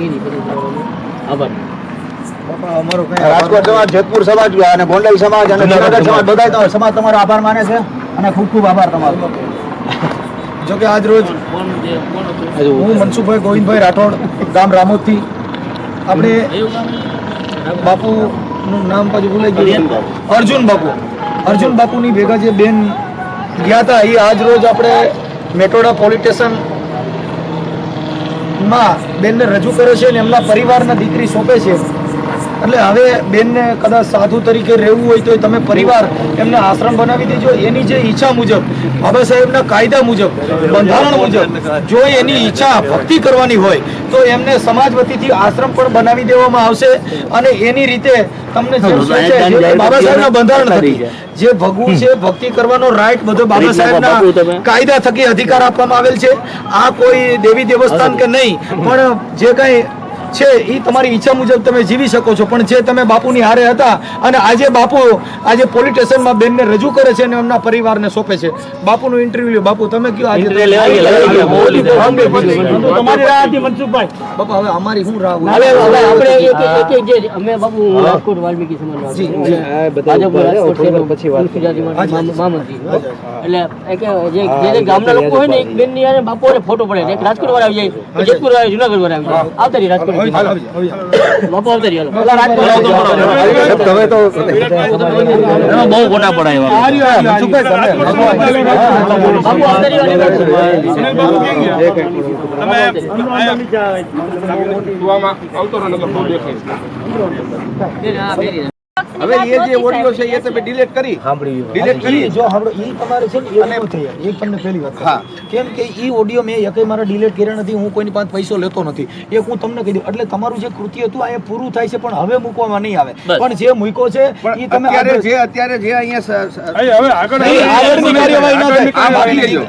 કરી પછી આભાર. બાપા અમારો કઈ રાજકોટ સમાજ જેતપુર સમાજ અને ગોંડલ સમાજ અને જુનાગઢ સમાજ બધા સમાજ તમારો આભાર માને છે અને ખૂબ ખૂબ આભાર તમારો. જો કે આજ રોજ હું મનસુખભાઈ ગોવિંદભાઈ રાઠોડ ગામ રામોદથી આપણે બાપુનું નામ પાછું ભૂલાઈ ગયું. અર્જુન બાપુ. અર્જુન બાપુની ભેગા જે બેન ગયા હતા એ આજ રોજ આપણે મેટોડા પોલીસ સ્ટેશન માં બેનને રજૂ કરે છે અને એમના પરિવારના દીકરી સોંપે છે. એટલે હવે બેનને કદાચ સાધુ તરીકે રહેવું હોય તો તમે પરિવાર એમને આશ્રમ બનાવી દેજો. એની જે ઈચ્છા મુજબ બાબા સાહેબના કાયદા મુજબ બંધારણ મુજબ જો એની ઈચ્છા ભક્તિ કરવાની હોય તો એમને સમાજ વતીથી આશ્રમ પણ બનાવી દેવામાં આવશે અને એની રીતે તમને બાબા સાહેબના બંધારણ થકી જે ભગવું છે ભક્તિ કરવાનો રાઈટ બધો બાબા સાહેબના કાયદા થકી અધિકાર આપવામાં આવેલ છે. આ કોઈ દેવી દેવસ્થાન કે નહીં પણ જે કઈ છે એ તમારી ઈચ્છા મુજબ તમે જીવી શકો છો. પણ જે તમે બાપુની હારે હતા અને આજે બાપુ આજે પોલીસ સ્ટેશનમાં બેનને રજૂ કરે છે અને એમના પરિવારને સોંપે છે. બાપુનું ઇન્ટરવ્યુ લ્યો. બાપુ તમે કયો આજે તમારી રાહ હતી મનસુખભાઈ. બાપા હવે અમારી શું રાહ હવે આપણે એક અમે બાપુ રાજકોટ વાલ્મીકી જી, એટલે જે ગામના લોકો હોય ને એક બેન અને બાપુ ફોટો પડે. એક રાજકોટ વાળા આવી જાય. જેતપુર વાળા જુનાગઢ વાળા આવી. જાય આવતા રહી રાજકોટ બાપુ આવતા રહી હાલો. પેલા રાજકોટ આવતા હવે તો બહુ ફોટા પડાય આવતા હવે એ જે ઓડિયો છે એ તમે ડિલીટ કરી. ડિલીટ કરી. જો સાંભળો એ તમારે છે ને એવું થઈ. એક તમને પહેલી વાત હા. કેમ કે એ ઓડિયો મેં એકેય મારા ડિલીટ કર્યા નથી હું કોઈની પાસે પૈસો લેતો નથી. એક હું તમને કહી દઉં એટલે તમારું જે કૃત્ય હતું આ એ પૂરું થાય છે પણ હવે મૂકવામાં નહીં આવે. પણ જે મૂક્યો છે એ તમે અત્યારે જે અત્યારે જે અહીંયા હવે આગળ આગળની કાર્યવાહી ના થાય. આ બાકી લેજો.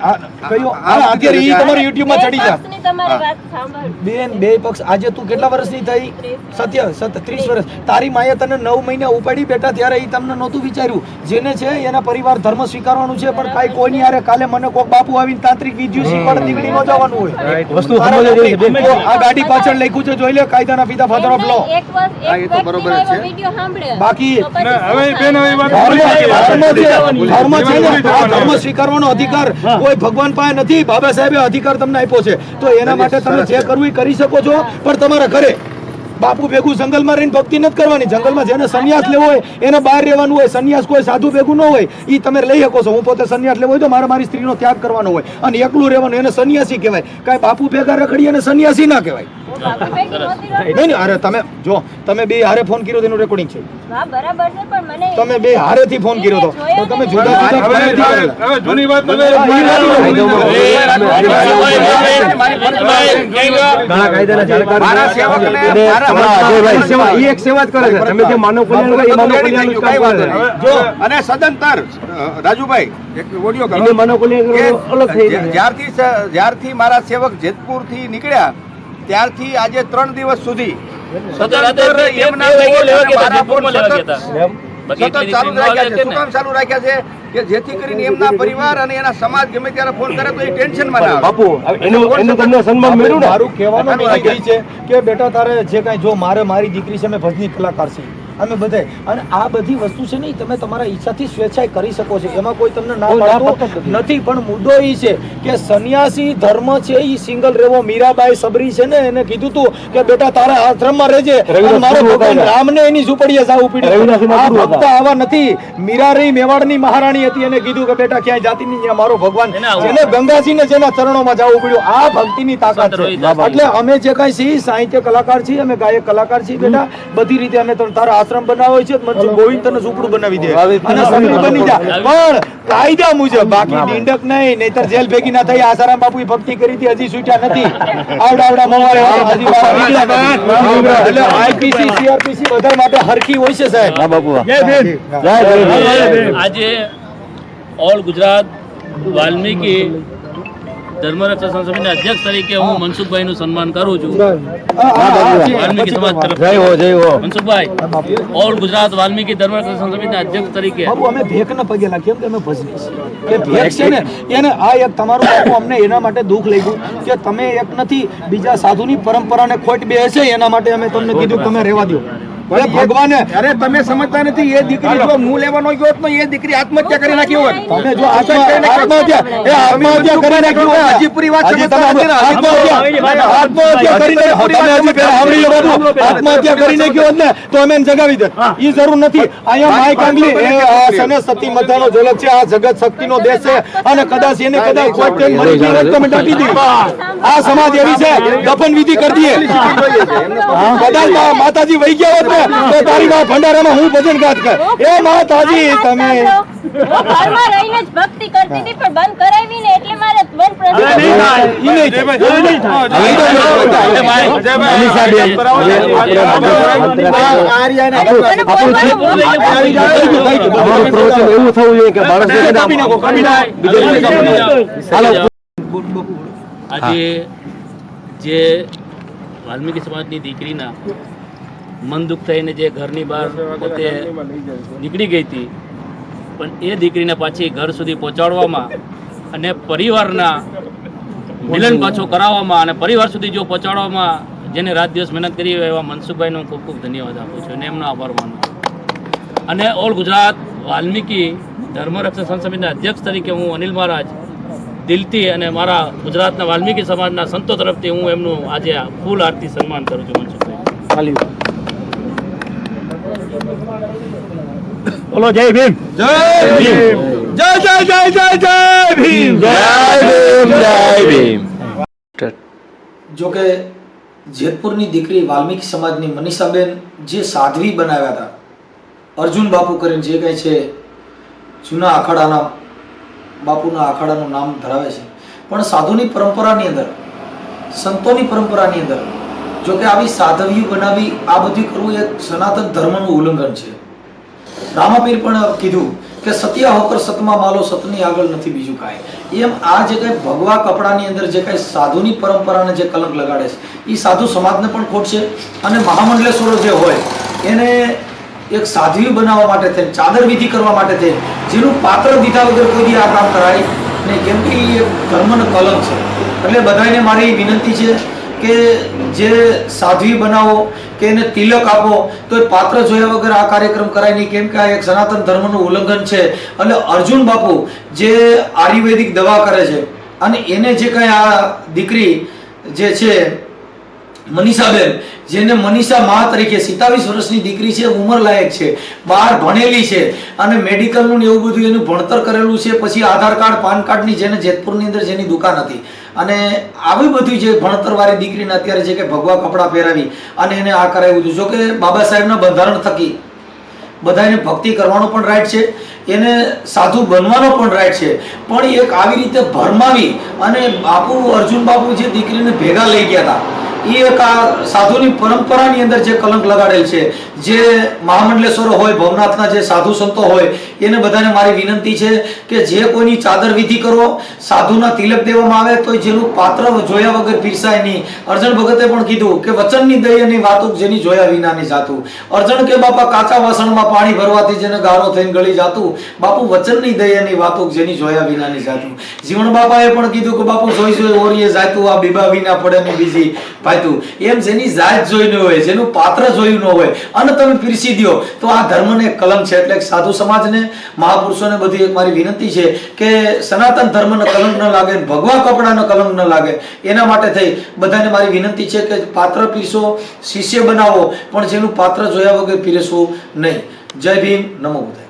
કયો? આ અત્યારે એ તમારું YouTube માં ચડી જા પક્ષની તમારી વાત સાંભળ. બેન બે પક્ષ આજે તું કેટલા વર્ષની થઈ? સત્ય સત ત્રીસ. વર્ષ. તારી માએ તને નવ મહિના ઉપાડી બેઠા ત્યારે એ તમને નહોતું વિચાર્યું. જેને છે એના પરિવાર ધર્મ સ્વીકારવાનું છે પણ કાંઈ કોઈની હારે કાલે મને કોક બાપુ આવીને તાંત્રિક વિદ્યુ શીખવાડે નીકળી ન જવાનું હોય. વસ્તુ આ ગાડી પાછળ લખ્યું છે જોઈ લે કાયદાના પિતા ફાધર ઓફ લો એ તો બરોબર છે. બાકી હવે ધર્મ ધર્મ છે. ધર્મ છે ધર્મ સ્વીકારવાનો અધિકાર કોઈ ભગવાન પાસે નથી. બાબા સાહેબે અધિકાર તમને આપ્યો છે. તો એના માટે તમે જે કરવું એ કરી શકો છો પણ તમારા ઘરે બાપુ ભેગું જંગલમાં રહીને ભક્તિ નથી કરવાની. જંગલમાં જેને સંન્યાસ લેવો હોય, એને બહાર રહેવાનું હોય, સંન્યાસ કોઈ સાધુ ભેગું ન હોય એ તમે લઈ શકો છો. હું પોતે સંન્યાસ લેવો હોય તો મારે મારી સ્ત્રીનો ત્યાગ કરવાનો હોય. અને એકલું રહેવાનું એને સંન્યાસી કહેવાય. કાંઈ બાપુ ભેગા રખડી અને સંન્યાસી ના કહેવાય. નહીં નહીં અરે તમે જો તમે બે હારે ફોન કર્યો તેનું રેકોર્ડિંગ છે. હા, બરાબર છે પણ મને તમે બે હારેથી ફોન કર્યો હતો તો તમે જુદા જુદા ફોન નથી કરેલા. જૂની વાત તમે મારા સેવકને મારા અજયભાઈ, સેવા- ઈ એક સેવા જ કરે છે. તમે જે માનવ કલ્યાણ એ માનવ રેડી થઈ કલ્યાણનું ગયું, કાંઈ કામ વાંધો નહીં. જો અને સદંતર અ, રાજુભાઈ એક ઓડિયો કરો. માનવ કલ્યાણ અલગ થઈ જ્યારથી જ્યારથી મારા સેવક જેતપુરથી નીકળ્યા ત્યારથી આજે ત્રણ દિવસ સુધી ચાલુ રાખ્યા છે કામ ચાલુ રાખ્યા છે કે જેથી કરીને એમના પરિવાર અને એના સમાજ ગમે ત્યારે ફોન કરે તો એ ટેન્શનમાં ના આવે. બાપુ એનું એનું તમને સન્માન મળ્યું ને? મારું કહેવાનું છે કે બેટા તારે જે કાંઈ જો મારે મારી દીકરી છે મેં ભજની કલાકાર છે. અમે બધાય. અને આ બધી વસ્તુ છે નહીં તમે તમારા ઈચ્છાથી સ્વેચ્છાએ કરી શકો છો. એમાં કોઈ તમને ના પાડતું નથી. પણ મુદ્દો એ છે કે સન્યાસી ધર્મ છે એ સિંગલ રહેવો. મીરાબાઈ સબરી છે ને એને કીધું તું કે બેટા તારા આશ્રમમાં રહેજે. મારો ભગવાન રામને એની ઝૂંપડીએ જાવું પડ્યું. આ ભક્ત આવા નથી. મીરારી મેવાડની મહારાણી હતી એને કીધું કે બેટા ક્યાંય જાતિ નહીં મારો ભગવાન. જેને ગંગાજીને જેના ચરણોમાં જવું પડ્યું આ ભક્તિની તાકાત છે. એટલે અમે જે કાંઈ છીએ સાહિત્ય કલાકાર છીએ અમે ગાયક કલાકાર છીએ બેટા. બધી રીતે અમે તારા આશ્રમ બનાવ્યો છે મનસુખ ગોવિંદ તને ઝૂંપડું બનાવી દે? અને સગડું બની જા. પણ કાયદા મુજબ બાકી ડીંડક નહીં નહીતર જેલ ભેગી ના થઈ આસારામ બાપુ ભક્તિ કરી હતી હજી છૂટ્યા નથી. આવડા આવડા મવારે હજી. એટલે આઈપીસી સીઆરપીસી બધા માટે હરકી હોય છે સાહેબ. આજે ઓલ ગુજરાત વાલ્મીકી ધર્મરક્ષક સંસદના અધ્યક્ષ તરીકે હું મનસુખભાઈનું સન્માન કરું છું. હા, હા, હા, વાલ્મીકી સમાજ તરફ જય હો જય હો. મનસુખભાઈ ઓલ ગુજરાત વાલ્મીકી ધર્મરક્ષક સંસદના અધ્યક્ષ તરીકે. બાબુ અમે ભેખના પગે લાગીએ કેમ કે અમે ભજની છીએ? કે ભેક છે ને એને આ એક તમારું બાપુ અમને એના માટે દુઃખ લાગ્યું કે તમે એક નથી બીજા સાધુની પરંપરાને ખોટ બે છે એના માટે અમે તમને કીધું તમે રહેવા દો. અરે ભગવાને અરે તમે સમજતા નથી એ દીકરી જો હું લેવાનો ગયો તો એ દીકરી આત્મહત્યા કરી નાખી હોત તમે જો આત્મહત્યા એ આત્મહત્યા કરી નાખી હોય. હજી પૂરી વાત સમજતા તમે નથી આત્મહત્યા આત્મહત્યા કરી નાખી તમે હજી પહેલા સાંભળી લો બાબુ આત્મહત્યા કરી નાખી હોત ને તો અમે જગાવી દે. એ જરૂર નથી. અહીંયા માઈક આંગલી એ સને સતી મધાનો ઝલક છે આ જગત શક્તિનો દેશ છે. અને કદાચ એને કદાચ કોઈ ટાઈમ મરી ગઈ તમે ડાકી દઈએ. આ સમાજ એવી છે દફન વિધિ કરી દઈએ. કદાચ માતાજી વહી ગયા હોત તો તારી માં ભંડારામાં હું ભજન ગાત કર એ માતાજી તમે ઘરમાં રહીને જ ભક્તિ કરતી હતી પણ બંધ કરાવી ને એટલે મારે વન પ્રવચન એવું થવું જોઈએ કે બાળક આજે જે વાલ્મીકી સમાજની દીકરીના મન દુઃખ થઈને જે ઘરની બહાર પોતે નીકળી ગઈ હતી. પણ એ દીકરીને પાછી ઘર સુધી પહોંચાડવામાં અને પરિવારના મિલન પાછું કરાવવામાં અને પરિવાર સુધી જો પહોંચાડવામાં જેને રાત દિવસ મહેનત કરી હોય એવા મનસુખભાઈનો હું ખૂબ ખૂબ ધન્યવાદ આપું છું અને એમનો આભાર માનું છું. અને ઓલ ગુજરાત વાલ્મીકી ધર્મરક્ષક સંત સમિતિના અધ્યક્ષ તરીકે હું અનિલ મહારાજ દિલથી અને મારા ગુજરાતના વાલ્મીકી સમાજના સંતો તરફથી હું એમનું આજે આ ફૂલ આરતી સન્માન કરું છું મનસુખભાઈ. બોલો જય ભીમ. જય ભીમ. જય જય જય જય જય ભીમ. જો કે જેતપુરની દીકરી વાલ્મીકી સમાજની મનીષાબેન જે સાધ્વી બનાવ્યા હતા અર્જુન બાપુ કરીને જે કંઈ છે જૂના અખાડાના બાપુના આખાડાનું નામ ધરાવે છે. પણ સાધુની પરંપરાની અંદર સંતોની પરંપરાની અંદર જો કે આવી સાધવીઓ બનાવી આ બધું કરવું એ સનાતન ધર્મનું ઉલ્લંઘન છે. રામાપીર પણ કીધું કે સત્યા હોકર સતમાં માલો, સતની આગળ નથી બીજું કાંઈ. એમ આ જે કંઈ ભગવા કપડાની અંદર જે કંઈ સાધુની પરંપરાને જે કલંક લગાડે છે એ સાધુ સમાજને પણ ખોટ અને મહામંડલેશ્વરો જે હોય, એને એક સાધ્વી બનાવવા માટે થઈને, ચાદર વિધિ કરવા માટે થઈ જેનું પાત્ર દીધા વગર કોઈ આ કામ કરાય ને કેમ કે એ ધર્મનો કલંક છે. એટલે બધાને મારી વિનંતી છે કે જે સાધ્વી બનાવો, કે એને તિલક આપો, તો એ પાત્ર જોયા વગર આ કાર્યક્રમ કરાય નહીં. કેમ કે આ એક સનાતન ધર્મનું ઉલ્લંઘન છે. અને અર્જુન બાપુ જે આયુર્વેદિક દવા કરે છે અને એને જે કંઈ આ દીકરી જે છે, મનીષાબેન, જેને મનીષા મા તરીકે સિત્તાવીસ વર્ષની દીકરી છે, ઉંમર લાયક છે બહાર ભણેલી છે અને મેડિકલનું ને એવું બધું એનું ભણતર કરેલું છે, પછી આધાર કાર્ડ, પાન કાર્ડની જેને જેતપુરની અંદર જેની દુકાન હતી. અને આવી બધી જે ભણતરવાળી દીકરીને અત્યારે છે કે ભગવા કપડાં પહેરાવી અને એને આ કરાવ્યું હતું. જો કે બાબા સાહેબના બંધારણ થકી બધાને ભક્તિ કરવાનો પણ રાઈટ છે, એને સાધુ બનવાનો પણ રાઈટ છે. પણ એક આવી રીતે ભરમાવી અને બાપુ અર્જુન બાપુ જે દીકરીને ભેગા લઈ ગયા હતા એ એક આ સાધુની અંદર જે કલંક લગાડેલ છે, જે મહામંડલેશ્વરો હોય ભવનાથના જે સાધુ સંતો હોય, એને બધાને મારી વિનંતી છે કે જે કોઈની ચાદર વિધિ કરો, સાધુના તિલક દેવામાં આવે, તો જેનું પાત્ર જોયા વગર પીરસાય નહીં. અર્જણ ભગતે પણ કીધું કે વચનની દયાની વાતો જેની જોયા વિનાની જાતું. અર્જણ કે બાપા કાચા વાસણમાં પાણી ભરવાથી જેને ગારો થઈને ગળી જાતું. બાપુ વચનની દયાની વાતો જેની જોયા વિનાની જાતું. જીવણ બાપાએ પણ કીધું કે બાપુ જોઈ જોઈ ઓરીએ જાતું, આ બીબા વિના પડે ને બીજી. પાયતું એમ જેની જાત જોઈ ન હોય, જેનું પાત્ર જોયું ન હોય, અને તમે પીરસી દ્યો, તો આ ધર્મને કલમ છે એટલે સાધુ સમાજને, મહાપુરુષોને બધી એક મારી વિનંતી છે કે સનાતન ધર્મને કલંક ન લાગે ભગવા કપડાનો કલંક ન લાગે. એના માટે થઈ બધાને મારી વિનંતી છે કે પાત્ર પીરસો, શિષ્ય બનાવો, પણ જેનું પાત્ર જોયા વગર પીરસવું નહીં. જય ભીમ, નમો બુદ્ધાય.